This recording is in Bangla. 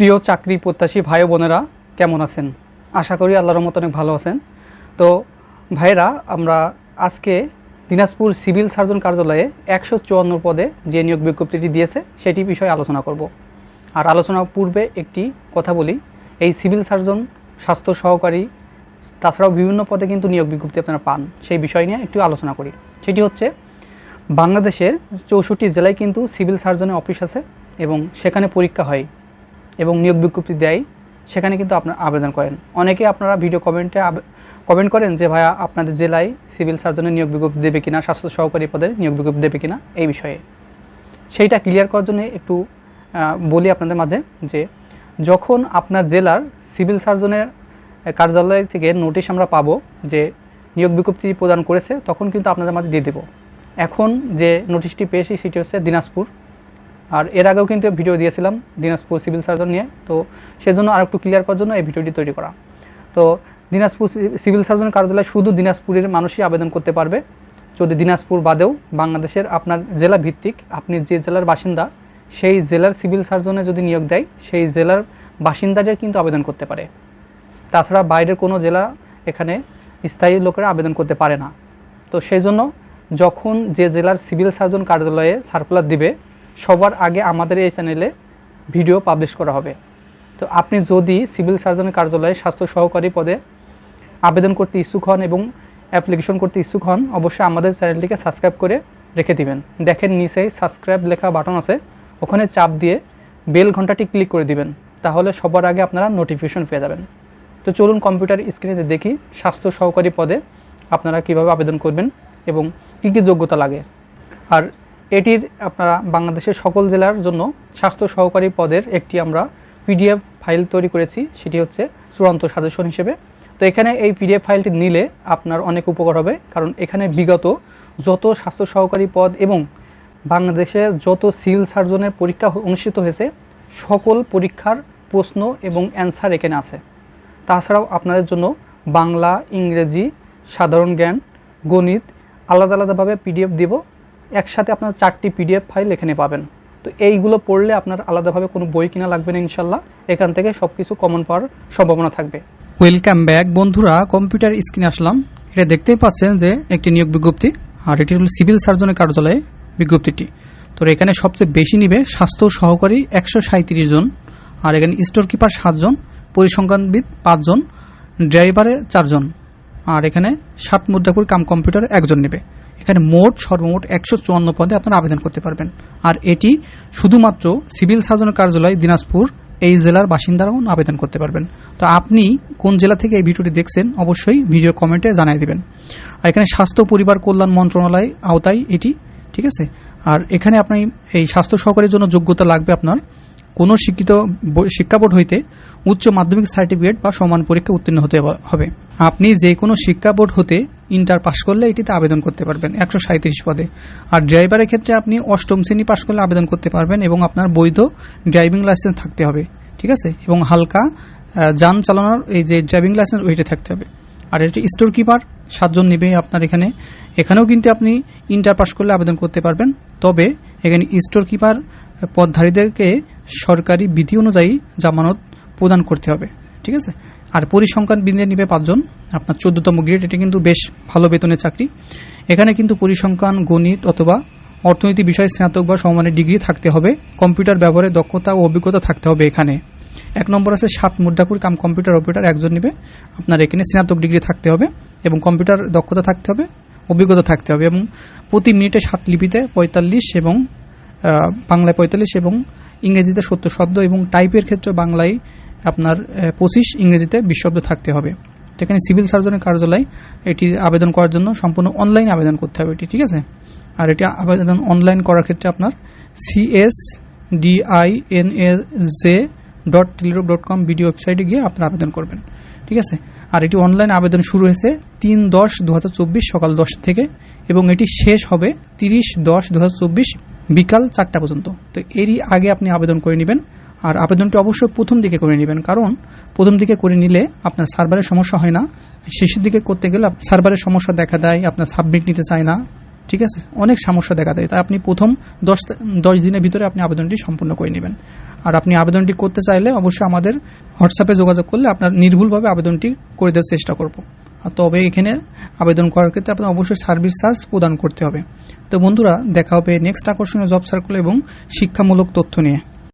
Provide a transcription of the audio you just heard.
প্রিয় চাকরি প্রত্যাশী ভাই বোনেরা, কেমন আছেন? আশা করি আল্লাহর মতো অনেক ভালো আছেন। তো ভাইরা আমরা আজকে দিনাজপুর সিভিল সার্জন কার্যালয়ে একশো চুয়ান্ন পদে যে নিয়োগ বিজ্ঞপ্তিটি দিয়েছে, সেটি বিষয়ে আলোচনা করব। আর আলোচনার পূর্বে একটি কথা বলি, এই সিভিল সার্জন স্বাস্থ্য সহকারী, তাছাড়াও বিভিন্ন পদে কিন্তু নিয়োগ বিজ্ঞপ্তি আপনারা পান, সেই বিষয় নিয়ে একটু আলোচনা করি। সেটি হচ্ছে, বাংলাদেশের চৌষট্টি জেলায় কিন্তু সিভিল সার্জনের অফিস আছে এবং সেখানে পরীক্ষা হয় এবং নিয়োগ বিজ্ঞপ্তি দেয়, সেখানে কিন্তু আপনারা আবেদন করেন। অনেকে আপনারা ভিডিও কমেন্টে কমেন্ট করেন যে, ভাইয়া, আপনাদের জেলায় সিভিল সার্জনের নিয়োগ বিজ্ঞপ্তি দেবে কিনা, স্বাস্থ্য সহকারী পদের নিয়োগ বিজ্ঞপ্তি দেবে কিনা? এই বিষয়ে। সেইটা ক্লিয়ার করার জন্য একটু বলি আপনাদের মাঝে যে, যখন আপনার জেলার সিভিল সার্জনের কার্যালয় থেকে নোটিশ আমরা পাবো যে, নিয়োগ বিজ্ঞপ্তি প্রদান করেছে, তখন কিন্তু আপনাদের মাঝে দিয়ে দেবো। এখন যে নোটিশটি পেয়েছি, সেটি হচ্ছে দিনাজপুর। আর এর আগেও কিন্তু ভিডিও দিয়েছিলাম দিনাজপুর সিভিল সার্জন নিয়ে। তো সেজন্য আর একটু ক্লিয়ার করার জন্য এই ভিডিওটি তৈরি করা। তো দিনাজপুর সিভিল সার্জন কার্যালয় শুধু দিনাজপুরের মানুষই আবেদন করতে পারবে। যদি দিনাজপুর বাদেও বাংলাদেশের আপনার জেলা ভিত্তিক, আপনি যে জেলার বাসিন্দা, সেই জেলার সিভিল সার্জনে যদি নিয়োগ দেয়, সেই জেলার বাসিন্দাদের কিন্তু আবেদন করতে পারে। তাছাড়া বাইরের কোনো জেলা এখানে স্থায়ী লোকেরা আবেদন করতে পারে না। তো সেই জন্য যখন যে জেলার সিভিল সার্জন কার্যালয়ে সার্কুলার দিবে সবার আগে আমাদের এই চ্যানেলে ভিডিও পাবলিশ করা হবে। তো আপনি যদি সিভিল সার্জনের কার্যালয়ে স্বাস্থ্য সহকারী পদে আবেদন করতে ইচ্ছুক হন এবং অ্যাপ্লিকেশন করতে ইচ্ছুক হন, অবশ্যই আমাদের চ্যানেলটিকে সাবস্ক্রাইব করে রেখে দিবেন। দেখেন নিচেই সাবস্ক্রাইব লেখা বাটন আছে, ওখানে চাপ দিয়ে বেল ঘন্টাটি ক্লিক করে দিবেন, তাহলে সবার আগে আপনারা নোটিফিকেশন পেয়ে যাবেন। তো চলুন কম্পিউটার স্ক্রিনে যে দেখি স্বাস্থ্য সহকারী পদে আপনারা কীভাবে আবেদন করবেন এবং কী কী যোগ্যতা লাগে। আর এটির আপনারা বাংলাদেশের সকল জেলার জন্য স্বাস্থ্য সহকারী পদের একটি আমরা পিডিএফ ফাইল তৈরি করেছি, সেটি হচ্ছে চূড়ান্ত সাজেশন হিসেবে। তো এখানে এই পিডিএফ ফাইলটি নিলে আপনার অনেক উপকার হবে, কারণ এখানে বিগত যত স্বাস্থ্য সহকারী পদ এবং বাংলাদেশে যত সিল সার্জনের পরীক্ষা অনুষ্ঠিত হয়েছে, সকল পরীক্ষার প্রশ্ন এবং অ্যান্সার এখানে আছে। তাছাড়াও আপনাদের জন্য বাংলা, ইংরেজি, সাধারণ জ্ঞান, গণিত আলাদা আলাদাভাবে পিডিএফ দিব। একসাথে আপনার চারটি পিডিএফ ফাইল এখানে পাবেন। তো এইগুলো পড়লে আপনার আলাদাভাবে কোনো বই কিনা লাগবে না ইনশাল্লাহ। এখান থেকে সব কিছু কমন পাওয়ার সম্ভাবনা থাকবে। ওয়েলকাম ব্যাক বন্ধুরা। কম্পিউটার স্ক্রিনে আসলাম। এটা দেখতেই পাচ্ছেন যে একটি নিয়োগ বিজ্ঞপ্তি, আর এটি হল সিভিল সার্জনের কার্যালয়ে বিজ্ঞপ্তিটি। তো এখানে সবচেয়ে বেশি নিবে স্বাস্থ্য সহকারী একশো সাঁত্রিশ জন, আর এখানে স্টোর কিপার সাতজন পরিসংখ্যানবিদ পাঁচজন ড্রাইভারে চারজন আর এখানে ষাট মুদ্রা কাম কম্পিউটারে একজন নেবে। এখানে মোট সর্বমোট একশো চুয়ান্ন পদে আপনারা আবেদন করতে পারবেন। আর এটি শুধুমাত্র সিভিল সার্জনের কার্যালয় দিনাজপুর এই জেলার বাসিন্দারাও আবেদন করতে পারবেন। তো আপনি কোন জেলা থেকে এই ভিডিওটি দেখছেন অবশ্যই ভিডিও কমেন্টে জানিয়ে দিবেন। আর এখানে স্বাস্থ্য পরিবার কল্যাণ মন্ত্রণালয় আওতায় এটি, ঠিক আছে? আর এখানে আপনি এই স্বাস্থ্য সহকারীর জন্য যোগ্যতা লাগবে আপনার। কোনো শিক্ষিত শিক্ষা বোর্ড হইতে উচ্চ মাধ্যমিক সার্টিফিকেট বা সমান পরীক্ষা উত্তীর্ণ হতে হবে। আপনি যে কোনো শিক্ষা বোর্ড হতে ইন্টার পাশ করলে এটিতে আবেদন করতে পারবেন, একশো সাঁত্রিশ পদে। আর ড্রাইভারের ক্ষেত্রে আপনি অষ্টম শ্রেণি পাশ করলে আবেদন করতে পারবেন এবং আপনার বৈধ ড্রাইভিং লাইসেন্স থাকতে হবে, ঠিক আছে? এবং হালকা যান চালানোর এই যে ড্রাইভিং লাইসেন্স, ওইটা থাকতে হবে। আর এটি স্টোর কিপার, সাতজন নেবে আপনার এখানে। এখানেও কিন্তু আপনি ইন্টার পাস করলে আবেদন করতে পারবেন। তবে এখানে স্টোর কিপার পদধারীদেরকে সরকারি বিধি অনুযায়ী জামানত প্রদান করতে হবে। ঠিক আছে? আর পরিসংখ্যান বিন্দে নিবে পাঁচজন। আপনার চোদ্দতম গ্রেড এটা কিন্তু বেশ ভালো বেতনের চাকরি। এখানে কিন্তু পরিসংখ্যান, গণিত অথবা অর্থনীতি বিষয়ে স্নাতক বা সমমানের ডিগ্রি থাকতে হবে। কম্পিউটার ব্যবহারে দক্ষতা ও অভিজ্ঞতা থাকতে হবে এখানে। এক নম্বর আছে ষাট মুদ্রাপুর কাম কম্পিউটার অপারেটর একজন নেবে। আপনার এখানে স্নাতক ডিগ্রি থাকতে হবে এবং কম্পিউটার দক্ষতা থাকতে হবে, অভিজ্ঞতা থাকতে হবে এবং প্রতি মিনিটে সাত লিপিতে পঁয়তাল্লিশ এবং বাংলায় পঁয়তাল্লিশ এবং ইংরেজিতে সত্তর শব্দ এবং টাইপের ক্ষেত্রে বাংলায় আপনার পঁচিশ ইংরেজিতে বিশ শব্দ থাকতে হবে। এখানে সিভিল সার্জনের কার্যালয়, এটি আবেদন করার জন্য সম্পূর্ণ অনলাইন আবেদন করতে হবে এটি, ঠিক আছে? আর এটি আবেদন অনলাইন করার ক্ষেত্রে আপনার CS D I N A dot telegraph dot com video ওয়েবসাইটে গিয়ে আপনারা আবেদন করবেন, ঠিক আছে? আর এটি অনলাইন আবেদন শুরু হয়েছে তিন দশ দু সকাল দশ থেকে এবং এটি শেষ হবে তিরিশ দশ দু বিকাল চারটা পর্যন্ত। তো এরই আগে আপনি আবেদন করে নেবেন। আর আবেদনটি অবশ্যই প্রথম দিকে করে নেবেন, কারণ প্রথম দিকে করে নিলে আপনার সার্ভারের সমস্যা হয় না। শেষের দিকে করতে গেলে সার্ভারের সমস্যা দেখা দেয়, আপনার সাবমিট নিতে চায় না, ঠিক আছে? অনেক সমস্যা দেখা দেয়। তাই আপনি প্রথম দশ দশ দিনের ভিতরে আপনি আবেদনটি সম্পূর্ণ করে নেবেন। আর আপনি আবেদনটি করতে চাইলে অবশ্যই আমাদের হোয়াটসঅ্যাপে যোগাযোগ করলে আপনার নির্ভুলভাবে আবেদনটি করে দেওয়ার চেষ্টা করব। তবে এখানে আবেদন করার ক্ষেত্রে আপনার অবশ্যই সার্ভিস চার্জ প্রদান করতে হবে। তো বন্ধুরা, দেখা হবে নেক্সট আকর্ষণীয় জব সার্কেল এবং শিক্ষামূলক তথ্য নিয়ে।